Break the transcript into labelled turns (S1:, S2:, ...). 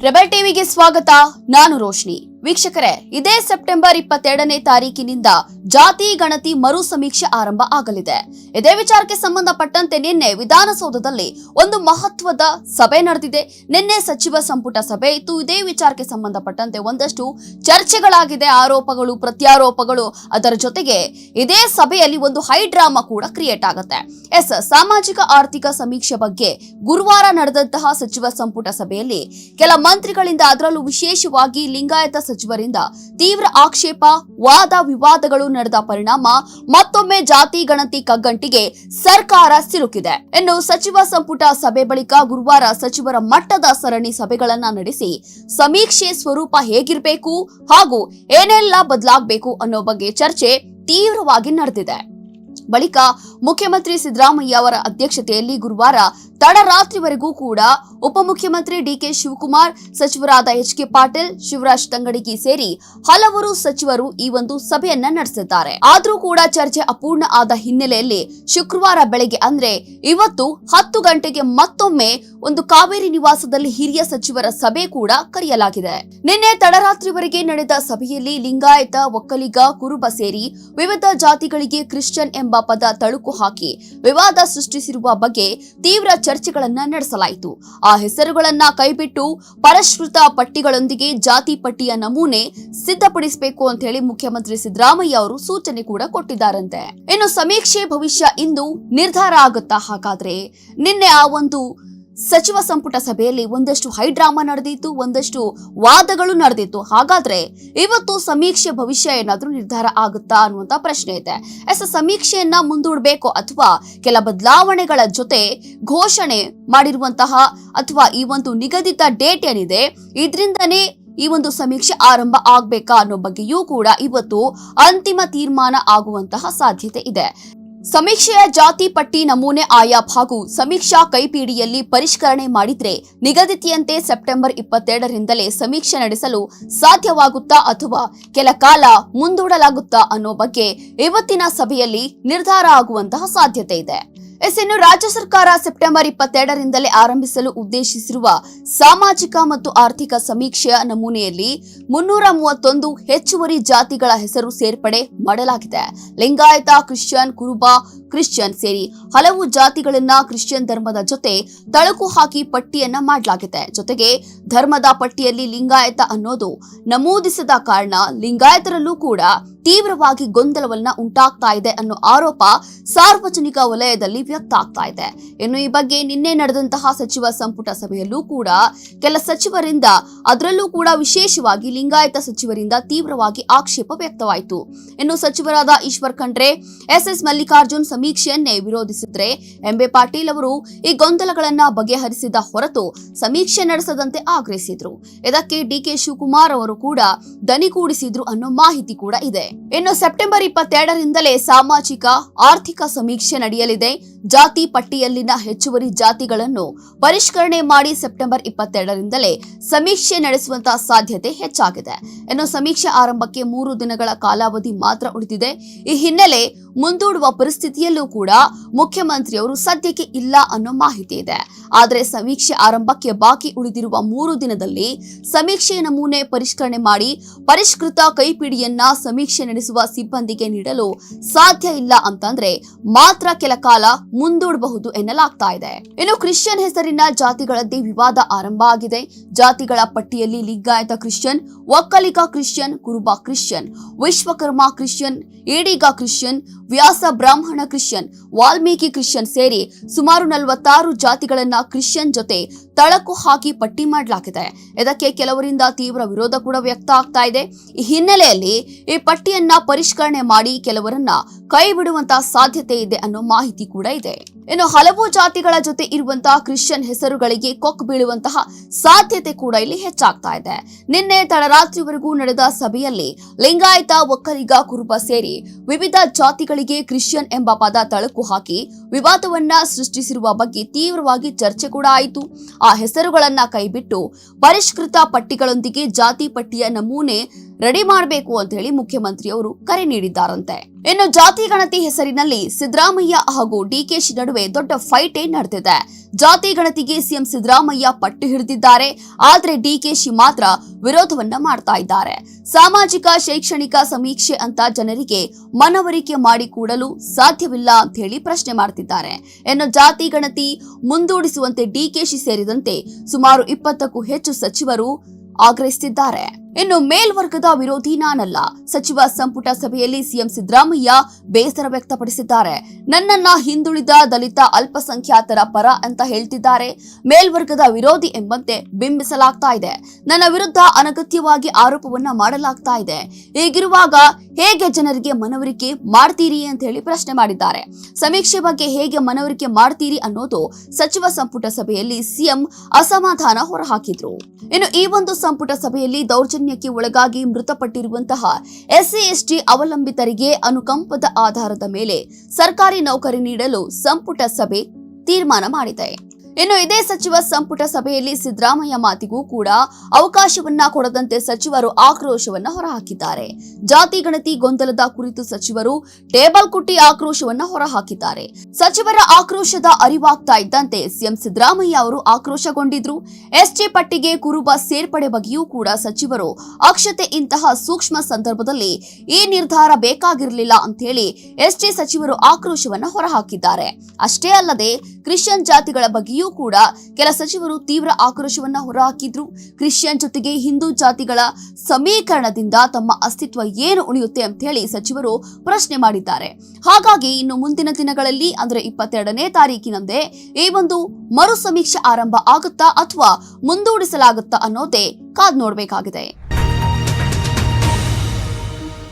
S1: Rebel ಟಿವಿಗೆ ಸ್ವಾಗತ ನಾನು ರೋಶ್ನಿ ವೀಕ್ಷಕರೇ, ಇದೇ ಸೆಪ್ಟೆಂಬರ್ ಇಪ್ಪತ್ತೆರಡನೇ ತಾರೀಕಿನಿಂದ ಜಾತಿ ಗಣತಿ ಮರು ಸಮೀಕ್ಷೆ ಆರಂಭ ಆಗಲಿದೆ. ಇದೇ ವಿಚಾರಕ್ಕೆ ಸಂಬಂಧಪಟ್ಟಂತೆ ನಿನ್ನೆ ವಿಧಾನಸೌಧದಲ್ಲಿ ಒಂದು ಮಹತ್ವದ ಸಭೆ ನಡೆದಿದೆ. ನಿನ್ನೆ ಸಚಿವ ಸಂಪುಟ ಸಭೆ ಇತ್ತು. ಇದೇ ವಿಚಾರಕ್ಕೆ ಸಂಬಂಧಪಟ್ಟಂತೆ ಒಂದಷ್ಟು ಚರ್ಚೆಗಳಾಗಿದೆ. ಆರೋಪಗಳು, ಪ್ರತ್ಯಾರೋಪಗಳು, ಅದರ ಜೊತೆಗೆ ಇದೇ ಸಭೆಯಲ್ಲಿ ಒಂದು ಹೈ ಡ್ರಾಮಾ ಕೂಡ ಕ್ರಿಯೇಟ್ ಆಗುತ್ತೆ. ಎಸ್, ಸಾಮಾಜಿಕ ಆರ್ಥಿಕ ಸಮೀಕ್ಷೆ ಬಗ್ಗೆ ಗುರುವಾರ ನಡೆದಂತಹ ಸಚಿವ ಸಂಪುಟ ಸಭೆಯಲ್ಲಿ ಕೆಲ ಮಂತ್ರಿಗಳಿಂದ ಅದರಲ್ಲೂ ವಿಶೇಷವಾಗಿ ಲಿಂಗಾಯತ ಸಚಿವರಿಂದ ತೀವ್ರ ಆಕ್ಷೇಪ, ವಾದ ವಿವಾದಗಳು ನಡೆದ ಪರಿಣಾಮ ಮತ್ತೊಮ್ಮೆ ಜಾತಿ ಗಣತಿ ಕಗ್ಗಂಟಿಗೆ ಸರ್ಕಾರ ಸಿಲುಕಿದೆ ಇನ್ನು ಸಚಿವ ಸಂಪುಟ ಸಭೆ ಬಳಿಕ ಗುರುವಾರ ಸಚಿವರ ಮಟ್ಟದ ಸರಣಿ ಸಭೆಗಳನ್ನ ನಡೆಸಿ ಸಮೀಕ್ಷೆ ಸ್ವರೂಪ ಹೇಗಿರಬೇಕು ಹಾಗೂ ಏನೆಲ್ಲ ಬದಲಾಗಬೇಕು ಅನ್ನೋ ಬಗ್ಗೆ ಚರ್ಚೆ ತೀವ್ರವಾಗಿ ನಡೆದಿದೆ. ಬಳಿಕ ಮುಖ್ಯಮಂತ್ರಿ ಸಿದ್ದರಾಮಯ್ಯ ಅವರ ಅಧ್ಯಕ್ಷತೆಯಲ್ಲಿ ಗುರುವಾರ ತಡರಾತ್ರಿವರೆಗೂ ಕೂಡ ಉಪಮುಖ್ಯಮಂತ್ರಿ ಡಿಕೆ ಶಿವಕುಮಾರ್, ಸಚಿವರಾದ ಎಚ್ ಕೆ ಪಾಟೀಲ್, ಶಿವರಾಜ್ ತಂಗಡಗಿ ಸೇರಿ ಹಲವರು ಸಚಿವರು ಈ ಒಂದು ಸಭೆಯನ್ನ ನಡೆಸಿದ್ದಾರೆ. ಆದರೂ ಕೂಡ ಚರ್ಚೆ ಅಪೂರ್ಣ ಆದ ಹಿನ್ನೆಲೆಯಲ್ಲಿ ಶುಕ್ರವಾರ ಬೆಳಗ್ಗೆ ಅಂದ್ರೆ ಇವತ್ತು ಹತ್ತು ಗಂಟೆಗೆ ಮತ್ತೊಮ್ಮೆ ಒಂದು ಕಾವೇರಿ ನಿವಾಸದಲ್ಲಿ ಹಿರಿಯ ಸಚಿವರ ಸಭೆ ಕೂಡ ಕರೆಯಲಾಗಿದೆ. ನಿನ್ನೆ ತಡರಾತ್ರಿವರೆಗೆ ನಡೆದ ಸಭೆಯಲ್ಲಿ ಲಿಂಗಾಯತ, ಒಕ್ಕಲಿಗ, ಕುರುಬ ಸೇರಿ ವಿವಿಧ ಜಾತಿಗಳಿಗೆ ಕ್ರಿಶ್ಚಿಯನ್ ಎಂಬ ಪದ ತಳುಕು ಹಾಕಿ ವಿವಾದ ಸೃಷ್ಟಿಸಿರುವ ಬಗ್ಗೆ ತೀವ್ರ ಚರ್ಚೆಗಳನ್ನ ನಡೆಸಲಾಯಿತು. ಆ ಹೆಸರುಗಳನ್ನ ಕೈಬಿಟ್ಟು ಪರಿಷ್ಕೃತ ಪಟ್ಟಿಗಳೊಂದಿಗೆ ಜಾತಿ ಪಟ್ಟಿಯ ನಮೂನೆ ಸಿದ್ಧಪಡಿಸಬೇಕು ಅಂತ ಹೇಳಿ ಮುಖ್ಯಮಂತ್ರಿ ಸಿದ್ದರಾಮಯ್ಯ ಅವರು ಸೂಚನೆ ಕೂಡ ಕೊಟ್ಟಿದ್ದಾರಂತೆ. ಇನ್ನು ಸಮೀಕ್ಷೆ ಭವಿಷ್ಯ ಇಂದು ನಿರ್ಧಾರ ಆಗುತ್ತಾ ಹಾಗಾದ್ರೆ ನಿನ್ನೆ ಆ ಒಂದು ಸಚಿವ ಸಂಪುಟ ಸಭೆಯಲ್ಲಿ ಒಂದಷ್ಟು ಹೈಡ್ರಾಮಾ ನಡೆದಿತ್ತು, ಒಂದಷ್ಟು ವಾದಗಳು ನಡೆದಿತ್ತು. ಹಾಗಾದ್ರೆ ಇವತ್ತು ಸಮೀಕ್ಷೆ ಭವಿಷ್ಯ ಏನಾದ್ರೂ ನಿರ್ಧಾರ ಆಗುತ್ತಾ ಅನ್ನುವಂತ ಪ್ರಶ್ನೆ ಇದೆ. ಎಸ್, ಸಮೀಕ್ಷೆಯನ್ನ ಮುಂದೂಡಬೇಕು ಅಥವಾ ಕೆಲ ಬದಲಾವಣೆಗಳ ಜೊತೆ ಘೋಷಣೆ ಮಾಡಿರುವಂತಹ ಅಥವಾ ಈ ಒಂದು ನಿಗದಿತ ಡೇಟ್ ಏನಿದೆ, ಇದರಿಂದನೇ ಈ ಒಂದು ಸಮೀಕ್ಷೆ ಆರಂಭ ಆಗ್ಬೇಕಾ ಅನ್ನೋ ಬಗ್ಗೆಯೂ ಕೂಡ ಇವತ್ತು ಅಂತಿಮ ತೀರ್ಮಾನ ಆಗುವಂತಹ ಸಾಧ್ಯತೆ ಇದೆ. ಸಮೀಕ್ಷೆಯ ಜಾತಿ ಪಟ್ಟಿ ನಮೂನೆ ಆಯಾ ಹಾಗೂ ಸಮೀಕ್ಷಾ ಕೈಪಿಡಿಯಲ್ಲಿ ಪರಿಷ್ಕರಣೆ ಮಾಡಿದ್ರೆ ನಿಗದಿತಿಯಂತೆ ಸೆಪ್ಟೆಂಬರ್ ಇಪ್ಪತ್ತೆರಡರಿಂದಲೇ ಸಮೀಕ್ಷೆ ನಡೆಸಲು ಸಾಧ್ಯವಾಗುತ್ತಾ ಅಥವಾ ಕೆಲ ಕಾಲ ಮುಂದೂಡಲಾಗುತ್ತಾ ಅನ್ನೋ ಬಗ್ಗೆ ಇವತ್ತಿನ ಸಭೆಯಲ್ಲಿ ನಿರ್ಧಾರ ಆಗುವಂತಹ ಸಾಧ್ಯತೆ ಇದೆ. ಎಸ್ ಇನ್ನು ರಾಜ್ಯ ಸರ್ಕಾರ ಸೆಪ್ಟೆಂಬರ್ ಇಪ್ಪತ್ತೆರಡರಿಂದಲೇ ಆರಂಭಿಸಲು ಉದ್ದೇಶಿಸಿರುವ ಸಾಮಾಜಿಕ ಮತ್ತು ಆರ್ಥಿಕ ಸಮೀಕ್ಷೆಯ ನಮೂನೆಯಲ್ಲಿ ಮುನ್ನೂರ ಮೂವತ್ತೊಂದು ಹೆಚ್ಚುವರಿ ಜಾತಿಗಳ ಹೆಸರು ಸೇರ್ಪಡೆ ಮಾಡಲಾಗಿದೆ. ಲಿಂಗಾಯತ, ಕ್ರಿಶ್ಚಿಯನ್, ಕುರುಬ ಕ್ರಿಶ್ಚಿಯನ್ ಸೇರಿ ಹಲವು ಜಾತಿಗಳನ್ನ ಕ್ರಿಶ್ಚಿಯನ್ ಧರ್ಮದ ಜೊತೆ ತಳಕು ಹಾಕಿ ಪಟ್ಟಿಯನ್ನ ಮಾಡಲಾಗಿದೆ. ಜೊತೆಗೆ ಧರ್ಮದ ಪಟ್ಟಿಯಲ್ಲಿ ಲಿಂಗಾಯತ ಅನ್ನೋದು ನಮೂದಿಸದ ಕಾರಣ ಲಿಂಗಾಯತರಲ್ಲೂ ಕೂಡ ತೀವ್ರವಾಗಿ ಗೊಂದಲವನ್ನ ಉಂಟಾಗ್ತಾ ಇದೆ ಅನ್ನೋ ಆರೋಪ ಸಾರ್ವಜನಿಕ ವಲಯದಲ್ಲಿ ವ್ಯಕ್ತ ಆಗ್ತಾ ಇದೆ. ಇನ್ನು ಈ ಬಗ್ಗೆ ನಿನ್ನೆ ನಡೆದಂತಹ ಸಚಿವ ಸಂಪುಟ ಸಭೆಯಲ್ಲೂ ಕೂಡ ಕೆಲ ಸಚಿವರಿಂದ ಅದರಲ್ಲೂ ಕೂಡ ವಿಶೇಷವಾಗಿ ಲಿಂಗಾಯತ ಸಚಿವರಿಂದ ತೀವ್ರವಾಗಿ ಆಕ್ಷೇಪ ವ್ಯಕ್ತವಾಯಿತು. ಇನ್ನು ಸಚಿವರಾದ ಈಶ್ವರ್ ಖಂಡ್ರೆ, ಎಸ್ ಎಸ್ ಮಲ್ಲಿಕಾರ್ಜುನ್ ಸಮೀಕ್ಷೆಯನ್ನೇ ವಿರೋಧಿಸಿದ್ರೆ ಎಂಬೆ ಪಾಟೀಲ್ ಅವರು ಈ ಗೊಂದಲಗಳನ್ನ ಬಗೆಹರಿಸಿದ ಹೊರತು ಸಮೀಕ್ಷೆ ನಡೆಸದಂತೆ ಆಗ್ರಹಿಸಿದ್ರು. ಇದಕ್ಕೆ ಡಿಕೆ ಶಿವಕುಮಾರ್ ಅವರು ಕೂಡ ದನಿ ಕೂಡಿಸಿದ್ರು ಅನ್ನೋ ಮಾಹಿತಿ ಕೂಡ ಇದೆ. ಇನ್ನು ಸೆಪ್ಟೆಂಬರ್ ಇಪ್ಪತ್ತೆರಡರಿಂದಲೇ ಸಾಮಾಜಿಕ, ಆರ್ಥಿಕ ಸಮೀಕ್ಷೆ ನಡೆಯಲಿದೆ. ಜಾತಿ ಪಟ್ಟಿಯಲ್ಲಿನ ಹೆಚ್ಚುವರಿ ಜಾತಿಗಳನ್ನು ಪರಿಷ್ಕರಣೆ ಮಾಡಿ ಸೆಪ್ಟೆಂಬರ್ ಇಪ್ಪತ್ತೆರಡರಿಂದಲೇ ಸಮೀಕ್ಷೆ ನಡೆಸುವಂತಹ ಸಾಧ್ಯತೆ ಹೆಚ್ಚಾಗಿದೆ. ಇನ್ನು ಸಮೀಕ್ಷೆ ಆರಂಭಕ್ಕೆ ಮೂರು ದಿನಗಳ ಕಾಲಾವಧಿ ಮಾತ್ರ ಉಳಿದಿದೆ. ಈ ಹಿನ್ನೆಲೆ ಮುಂದೂಡುವ ಪರಿಸ್ಥಿತಿಯಲ್ಲೂ ಕೂಡ ಮುಖ್ಯಮಂತ್ರಿಯವರು ಸದ್ಯಕ್ಕೆ ಇಲ್ಲ ಅನ್ನೋ ಮಾಹಿತಿ ಇದೆ. ಆದರೆ ಸಮೀಕ್ಷೆ ಆರಂಭಕ್ಕೆ ಬಾಕಿ ಉಳಿದಿರುವ ಮೂರು ದಿನದಲ್ಲಿ ಸಮೀಕ್ಷೆ ನಮೂನೆ ಪರಿಷ್ಕರಣೆ ಮಾಡಿ ಪರಿಷ್ಕೃತ ಕೈಪಿಡಿಯನ್ನ ಸಮೀಕ್ಷೆ ನಡೆಸುವ ಸಿಬ್ಬಂದಿಗೆ ನೀಡಲು ಸಾಧ್ಯ ಇಲ್ಲ ಅಂತಂದ್ರೆ ಮಾತ್ರ ಕೆಲ ಕಾಲ ಮುಂದೂಡಬಹುದು ಎನ್ನಲಾಗ್ತಾ ಇದೆ. ಇನ್ನು ಕ್ರಿಶ್ಚಿಯನ್ ಹೆಸರಿನ ಜಾತಿಗಳದ್ದೇ ವಿವಾದ ಆರಂಭ ಆಗಿದೆ. ಜಾತಿಗಳ ಪಟ್ಟಿಯಲ್ಲಿ Lingayat Christian, Vokkaliga Christian, Kuruba Christian, Vishwakarma Christian, Ediga Christian Vyasa Brahmin Christian Valmiki Christian ಸೇರಿ ಸುಮಾರು ನಲವತ್ತಾರು ಜಾತಿಗಳನ್ನ ಕ್ರಿಶ್ಚಿಯನ್ ಜೊತೆ ತಳಕು ಹಾಕಿ ಪಟ್ಟಿ ಮಾಡಲಾಗಿದೆ ಇದಕ್ಕೆ ಕೆಲವರಿಂದ ತೀವ್ರ ವಿರೋಧ ಕೂಡ ವ್ಯಕ್ತ ಆಗ್ತಾ ಇದೆ. ಈ ಹಿನ್ನೆಲೆಯಲ್ಲಿ ಈ ಪಟ್ಟಿಯನ್ನ ಪರಿಷ್ಕರಣೆ ಮಾಡಿ ಕೆಲವರನ್ನ ಕೈ ಬಿಡುವಂತಹ ಸಾಧ್ಯತೆ ಇದೆ ಅನ್ನೋ ಮಾಹಿತಿ ಕೂಡ ಇದೆ. ಇನ್ನು ಹಲವು ಜಾತಿಗಳ ಜೊತೆ ಇರುವಂತಹ ಕ್ರಿಶ್ಚಿಯನ್ ಹೆಸರುಗಳಿಗೆ ಕೊಕ್ ಬೀಳುವಂತಹ ಸಾಧ್ಯತೆ ಕೂಡ ಇಲ್ಲಿ ಹೆಚ್ಚಾಗ್ತಾ ಇದೆ. ನಿನ್ನೆ ತಡರಾತ್ರಿವರೆಗೂ ನಡೆದ ಸಭೆಯಲ್ಲಿ ಲಿಂಗಾಯತ ಒಕ್ಕಲಿಗ ಕುರುಬ ಸೇರಿ ವಿವಿಧ ಜಾತಿಗಳಿಗೆ ಕ್ರಿಶ್ಚಿಯನ್ ಎಂಬ ಪದ ತಳಕು ಹಾಕಿ ವಿವಾದವನ್ನ ಸೃಷ್ಟಿಸಿರುವ ಬಗ್ಗೆ ತೀವ್ರವಾಗಿ ಚರ್ಚೆ ಕೂಡ ಆಯಿತು. ಹೆಸರುಗಳನ್ನ ಕೈಬಿಟ್ಟು ಪರಿಷ್ಕೃತ ಪಟ್ಟಿಗಳೊಂದಿಗೆ ಜಾತಿ ಪಟ್ಟಿಯ ನಮೂನೆ ರೆಡಿ ಮಾಡಬೇಕು ಅಂತ ಹೇಳಿ ಮುಖ್ಯಮಂತ್ರಿಯವರು ಕರೆ ನೀಡಿದ್ದಾರಂತೆ. ಇನ್ನು ಜಾತಿ ಗಣತಿ ಹೆಸರಿನಲ್ಲಿ ಸಿದ್ದರಾಮಯ್ಯ ಹಾಗೂ ಡಿಕೆಶಿ ನಡುವೆ ದೊಡ್ಡ ಫೈಟೇ ನಡೆದಿದೆ. ಜಾತಿ ಗಣತಿಗೆ ಸಿಎಂ ಸಿದ್ದರಾಮಯ್ಯ ಪಟ್ಟು ಹಿಡಿದಿದ್ದಾರೆ. ಆದ್ರೆ ಡಿಕೆಶಿ ಮಾತ್ರ ವಿರೋಧವನ್ನ ಮಾಡ್ತಾ ಇದ್ದಾರೆ. ಸಾಮಾಜಿಕ, ಶೈಕ್ಷಣಿಕ ಸಮೀಕ್ಷೆ ಅಂತ ಜನರಿಗೆ ಮನವರಿಕೆ ಮಾಡಿಕೊಡಲು ಸಾಧ್ಯವಿಲ್ಲ ಅಂತ ಹೇಳಿ ಪ್ರಶ್ನೆ ಮಾಡ್ತಿದ್ದಾರೆ. ಇನ್ನು ಜಾತಿ ಗಣತಿ ಮುಂದೂಡಿಸುವಂತೆ ಡಿಕೆಶಿ ಸೇರಿದಂತೆ ಸುಮಾರು ಇಪ್ಪತ್ತಕ್ಕೂ ಹೆಚ್ಚು ಸಚಿವರು ಆಗ್ರಹಿಸುತ್ತಿದ್ದಾರೆ ಇನ್ನು ಮೇಲ್ವರ್ಗದ ವಿರೋಧಿ ನಾನಲ್ಲ. ಸಚಿವ ಸಂಪುಟ ಸಭೆಯಲ್ಲಿ ಸಿಎಂ ಸಿದ್ದರಾಮಯ್ಯ ಬೇಸರ ವ್ಯಕ್ತಪಡಿಸಿದ್ದಾರೆ. ನನ್ನನ್ನ ಹಿಂದುಳಿದ ದಲಿತ ಅಲ್ಪಸಂಖ್ಯಾತರ ಪರ ಅಂತ ಹೇಳ್ತಿದ್ದಾರೆ. ಮೇಲ್ವರ್ಗದ ವಿರೋಧಿ ಎಂಬಂತೆ ಬಿಂಬಿಸಲಾಗ್ತಾ ಇದೆ. ನನ್ನ ವಿರುದ್ಧ ಅನಗತ್ಯವಾಗಿ ಆರೋಪವನ್ನ ಮಾಡಲಾಗ್ತಾ ಇದೆ. ಹೀಗಿರುವಾಗ ಹೇಗೆ ಜನರಿಗೆ ಮನವರಿಕೆ ಮಾಡ್ತೀರಿ ಅಂತ ಹೇಳಿ ಪ್ರಶ್ನೆ ಮಾಡಿದ್ದಾರೆ. ಸಮೀಕ್ಷೆ ಬಗ್ಗೆ ಹೇಗೆ ಮನವರಿಕೆ ಮಾಡ್ತೀರಿ ಅನ್ನೋದು ಸಚಿವ ಸಂಪುಟ ಸಭೆಯಲ್ಲಿ ಸಿಎಂ ಅಸಮಾಧಾನ ಹೊರಹಾಕಿದ್ರು. ಇನ್ನು ಈ ಒಂದು ಸಂಪುಟ ಸಭೆಯಲ್ಲಿ ದೌರ್ಜನ್ಯಕ್ಕೆ ಒಳಗಾಗಿ ಮೃತಪಟ್ಟಿರುವಂತಹ ಎಸ್ಸಿ ಎಸ್ಟಿ ಅವಲಂಬಿತರಿಗೆ ಅನುಕಂಪದ ಆಧಾರದ ಮೇಲೆ ಸರ್ಕಾರಿ ನೌಕರಿ ನೀಡಲು ಸಂಪುಟ ಸಭೆ ತೀರ್ಮಾನ ಮಾಡಿದೆ. ಇನ್ನು ಇದೇ ಸಚಿವ ಸಂಪುಟ ಸಭೆಯಲ್ಲಿ ಸಿದ್ದರಾಮಯ್ಯ ಮಾತಿಗೂ ಕೂಡ ಅವಕಾಶವನ್ನ ಕೊಡದಂತೆ ಸಚಿವರು ಆಕ್ರೋಶವನ್ನ ಹೊರಹಾಕಿದ್ದಾರೆ. ಜಾತಿ ಗಣತಿ ಗೊಂದಲದ ಕುರಿತು ಸಚಿವರು ಟೇಬಲ್ ಕುಟ್ಟಿ ಆಕ್ರೋಶವನ್ನ ಹೊರಹಾಕಿದ್ದಾರೆ. ಸಚಿವರ ಆಕ್ರೋಶದ ಅರಿವಾಗ್ತಾ ಇದ್ದಂತೆ ಸಿಎಂ ಸಿದ್ದರಾಮಯ್ಯ ಅವರು ಆಕ್ರೋಶಗೊಂಡಿದ್ರು. ಎಸ್ಟಿ ಪಟ್ಟಿಗೆ ಕುರುಬ ಸೇರ್ಪಡೆ ಬಗ್ಗೆಯೂ ಕೂಡ ಸಚಿವರು ಅಕ್ಷತೆ ಇಂತಹ ಸೂಕ್ಷ್ಮ ಸಂದರ್ಭದಲ್ಲಿ ಈ ನಿರ್ಧಾರ ಬೇಕಾಗಿರಲಿಲ್ಲ ಅಂತ ಹೇಳಿ ಎಸ್ಟಿ ಸಚಿವರು ಆಕ್ರೋಶವನ್ನ ಹೊರಹಾಕಿದ್ದಾರೆ. ಅಷ್ಟೇ ಅಲ್ಲದೆ ಕ್ರಿಶ್ಚಿಯನ್ ಜಾತಿಗಳ ಬಗ್ಗೆಯೂ ಕೂಡ ಕೆಲ ಸಚಿವರು ತೀವ್ರ ಆಕ್ರೋಶವನ್ನ ಹೊರಹಾಕಿದ್ರು. ಕ್ರಿಶ್ಚಿಯನ್ ಜೊತೆಗೆ ಹಿಂದೂ ಜಾತಿಗಳ ಸಮೀಕರಣದಿಂದ ತಮ್ಮ ಅಸ್ತಿತ್ವ ಏನು ಉಳಿಯುತ್ತೆ ಅಂತ ಹೇಳಿ ಸಚಿವರು ಪ್ರಶ್ನೆ ಮಾಡಿದ್ದಾರೆ. ಹಾಗಾಗಿ ಇನ್ನು ಮುಂದಿನ ದಿನಗಳಲ್ಲಿ, ಅಂದ್ರೆ ಇಪ್ಪತ್ತೆರಡನೇ ತಾರೀಕಿನಂದೇ ಈ ಒಂದು ಮರು ಸಮೀಕ್ಷೆ ಆರಂಭ ಆಗುತ್ತಾ ಅಥವಾ ಮುಂದೂಡಿಸಲಾಗುತ್ತಾ ಅನ್ನೋದೇ ಕಾದ್ ನೋಡ್ಬೇಕಾಗಿದೆ.